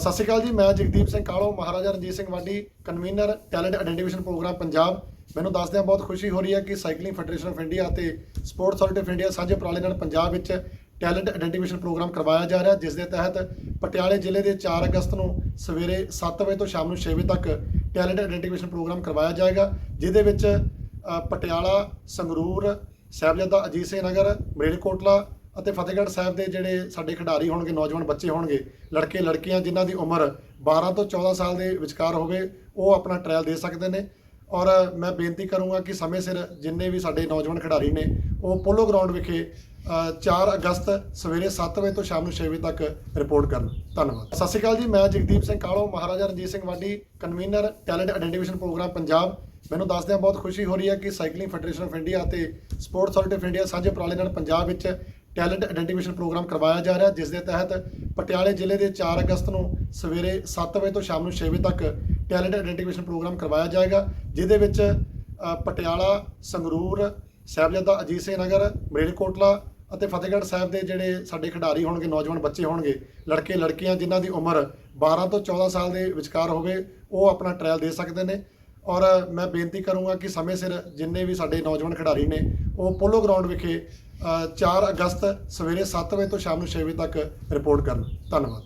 ਸਤਿ ਸ਼੍ਰੀ ਅਕਾਲ ਜੀ, ਮੈਂ ਜਗਦੀਪ ਸਿੰਘ ਕਾਲੋ, ਮਹਾਰਾਜਾ ਰਣਜੀਤ ਸਿੰਘ ਵਾਡੀ convener talent identification programme Punjab. ਮੈਨੂੰ ਦੱਸਦਿਆਂ ਬਹੁਤ ਖੁਸ਼ੀ ਹੋ ਰਹੀ ਹੈ ਕਿ ਸਾਈਕਲਿੰਗ ਫੈਡਰੇਸ਼ਨ ਆਫ ਇੰਡੀਆ ਅਤੇ ਸਪੋਰਟਸ ਅਥਾਰਟੀ ਆਫ ਇੰਡੀਆ ਸਾਂਝੇ ਉਪਰਾਲੇ ਨਾਲ ਪੰਜਾਬ ਵਿੱਚ ਟੈਲੈਂਟ ਆਇਡੈਂਟੀਫਿਕੇਸ਼ਨ ਪ੍ਰੋਗਰਾਮ ਕਰਵਾਇਆ ਜਾ ਰਿਹਾ, ਜਿਸ ਦੇ ਤਹਿਤ ਪਟਿਆਲੇ ਜ਼ਿਲ੍ਹੇ ਦੇ 4 ਅਗਸਤ ਨੂੰ ਸਵੇਰੇ 7 ਵਜੇ ਤੋਂ ਸ਼ਾਮ ਨੂੰ 6 ਵਜੇ ਤੱਕ ਟੈਲੈਂਟ ਆਇਡੈਂਟੀਫਿਕੇਸ਼ਨ ਪ੍ਰੋਗਰਾਮ ਕਰਵਾਇਆ ਜਾਏਗਾ, ਜਿਹਦੇ ਵਿੱਚ ਪਟਿਆਲਾ, ਸੰਗਰੂਰ, ਸਾਹਿਬਜ਼ਾਦਾ ਅਜੀਤ ਸਿੰਘ ਨਗਰ ਮਰੇਲਕੋਟਲਾ ਅਤੇ ਫਤਿਹਗੜ੍ਹ ਸਾਹਿਬ ਦੇ ਜਿਹੜੇ ਸਾਡੇ ਖਿਡਾਰੀ ਹੋਣਗੇ ਨੌਜਵਾਨ ਬੱਚੇ ਹੋਣਗੇ ਲੜਕੇ ਲੜਕੀਆਂ ਜਿਨ੍ਹਾਂ ਦੀ ਉਮਰ 12 ਤੋਂ 14 ਸਾਲ ਦੇ ਵਿਚਕਾਰ ਹੋਵੇ ਉਹ ਆਪਣਾ ਟ੍ਰਾਇਲ ਦੇ ਸਕਦੇ ਨੇ। ਔਰ ਮੈਂ ਬੇਨਤੀ ਕਰੂੰਗਾ ਕਿ ਸਮੇਂ ਸਿਰ ਜਿੰਨੇ ਵੀ ਸਾਡੇ ਨੌਜਵਾਨ ਖਿਡਾਰੀ ਨੇ ਉਹ ਪੋਲੋ ਗਰਾਊਂਡ ਵਿਖੇ ਅ, 4 ਅਗਸਤ ਸਵੇਰੇ 7 ਵਜੇ ਤੋਂ ਸ਼ਾਮ ਨੂੰ 6 ਵਜੇ ਤੱਕ ਰਿਪੋਰਟ ਕਰਨ। ਧੰਨਵਾਦ। ਸਤਿ ਸ਼੍ਰੀ ਅਕਾਲ ਜੀ ਮੈਂ ਜਗਦੀਪ ਸਿੰਘ ਕਾਲੋ ਮਹਾਰਾਜਾ ਰਣਜੀਤ ਸਿੰਘ ਵਾਡੀ convener talent identification programme Punjab. ਮੈਨੂੰ ਦੱਸਦਿਆਂ ਬਹੁਤ ਖੁਸ਼ੀ ਹੋ ਰਹੀ ਹੈ ਕਿ ਸਾਈਕਲਿੰਗ ਫੈਡਰੇਸ਼ਨ ਆਫ ਇੰਡੀਆ ਅਤੇ ਸਪੋਰਟਸ ਅਥਾਰਟੀ ਆਫ ਇੰਡੀਆ ਸਾਂਝੇ ਉਪਰਾਲੇ ਨਾਲ ਪੰਜਾਬ ਵਿੱਚ ਟੈਲੈਂਟ ਆਇਡੈਂਟੀਫਿਕੇਸ਼ਨ ਪ੍ਰੋਗਰਾਮ ਕਰਵਾਇਆ ਜਾ ਰਿਹਾ ਜਿਸ ਦੇ ਤਹਿਤ ਪਟਿਆਲੇ ਜ਼ਿਲ੍ਹੇ ਦੇ 4 ਅਗਸਤ ਨੂੰ ਸਵੇਰੇ 7 ਵਜੇ ਤੋਂ ਸ਼ਾਮ ਨੂੰ 6 ਵਜੇ ਤੱਕ ਟੈਲੈਂਟ ਆਇਡੈਂਟੀਫਿਕੇਸ਼ਨ ਪ੍ਰੋਗਰਾਮ ਕਰਵਾਇਆ ਜਾਏਗਾ, ਜਿਹਦੇ ਵਿੱਚ ਪਟਿਆਲਾ, ਸੰਗਰੂਰ, ਸਾਹਿਬਜ਼ਾਦਾ ਅਜੀਤ ਸਿੰਘ ਨਗਰ ਮਰੇਲਕੋਟਲਾ ਅਤੇ ਫਤਿਹਗੜ੍ਹ ਸਾਹਿਬ ਦੇ ਜਿਹੜੇ ਸਾਡੇ ਖਿਡਾਰੀ ਹੋਣਗੇ, ਨੌਜਵਾਨ ਬੱਚੇ ਹੋਣਗੇ, ਲੜਕੇ, ਲੜਕੀਆਂ ਜਿਨ੍ਹਾਂ ਦੀ ਉਮਰ 12 ਤੋਂ 14 ਸਾਲ ਦੇ ਵਿਚਕਾਰ ਹੋਵੇ, ਉਹ ਆਪਣਾ ਟ੍ਰਾਇਲ ਦੇ ਸਕਦੇ ਨੇ। ਔਰ ਮੈਂ ਬੇਨਤੀ ਕਰੂੰਗਾ ਕਿ ਸਮੇਂ ਸਿਰ ਜਿੰਨੇ ਵੀ ਸਾਡੇ ਨੌਜਵਾਨ ਖਿਡਾਰੀ ਨੇ, ਉਹ ਪੋਲੋ ਗਰਾਊਂਡ ਵਿਖੇ 4 ਅਗਸਤ ਸਵੇਰੇ 7 ਵਜੇ ਤੋਂ ਸ਼ਾਮ ਨੂੰ 6 ਵਜੇ ਤੱਕ ਰਿਪੋਰਟ ਕਰਨ। ਧੰਨਵਾਦ।